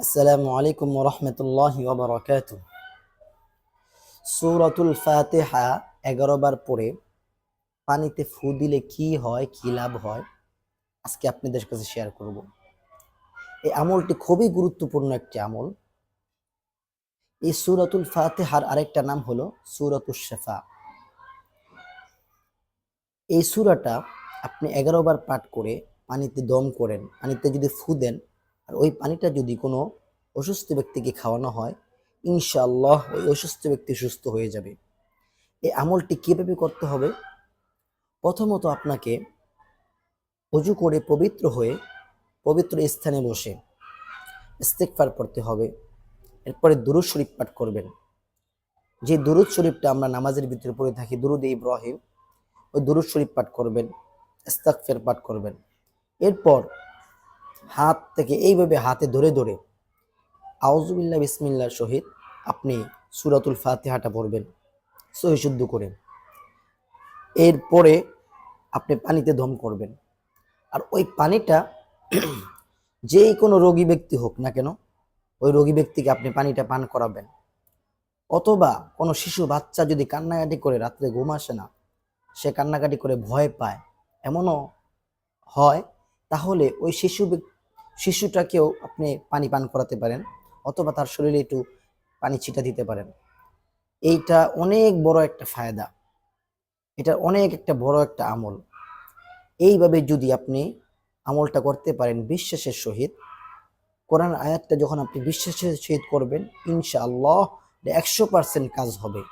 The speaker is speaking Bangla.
আসসালামু আলাইকুম রহমতুল্লাহ ওবরাকাত সূরাতুল ফাতিহা এগারো বার পরে পানিতে ফু দিলে কি হয়, কি লাভ হয়, আজকে আপনাদের কাছে শেয়ার করব। এই আমলটি খুবই গুরুত্বপূর্ণ একটি আমল। এই সূরাতুল ফাতিহার আরেকটা নাম হলো সূরাতুশ শেফা। এই সুরাটা আপনি এগারো বার পাঠ করে পানিতে দম করেন, পানিতে যদি ফু দেন আর ওই পানিটা যদি কোনো অসুস্থ ব্যক্তিকে খাওয়ানো হয়, ইনশাআল্লাহ ওই অসুস্থ ব্যক্তি সুস্থ হয়ে যাবে। এই আমলটি কীভাবে করতে হবে? প্রথমত আপনাকে অজু করে পবিত্র হয়ে পবিত্র স্থানে বসে ইস্তেকফার পড়তে হবে। এরপরে দুরুদ শরীফ পাঠ করবেন। যে দুরুদ শরীফটা আমরা নামাজের ভিতরে পড়ে থাকি, দুরুদ ইব্রাহিম, ওই দুরুদ শরীফ পাঠ করবেন ইস্তাকফের পাঠ করবেন। এরপর হাত থেকে এইভাবে হাতে ধরে ধরে আউজুবিল্লাহ বিসমিল্লার সহিত আপনি সুরাতুল ফাতিহাটা পড়বেন, সহিশুদ্ধ করে। এরপরে আপনি পানিতে দম করবেন। আর ওই পানিটা যেই কোনো রোগী ব্যক্তি হোক না কেন, ওই রোগী ব্যক্তিকে আপনি পানিটা পান করাবেন। অথবা কোনো শিশু, বাচ্চা যদি কান্নাকাটি করে, রাত্রে ঘুম আসে না, সে কান্নাকাটি করে ভয় পায়, এমনও হয়, তাহলে ওই শিশু শিশুটাকেও আপনি পানি পান করাতে পারেন, অথবা তার শরীরে একটু পানি ছিটা দিতে পারেন। এইটা অনেক বড় একটা ফায়দা। এটা অনেক একটা বড় একটা আমল। এইভাবে যদি আপনি আমলটা করতে পারেন বিশ্বাসের সহিত, কোরআন আয়াতটা যখন আপনি বিশ্বাসের সহিত করবেন, ইনশাআল্লাহ একশো পার্সেন্ট কাজ হবে।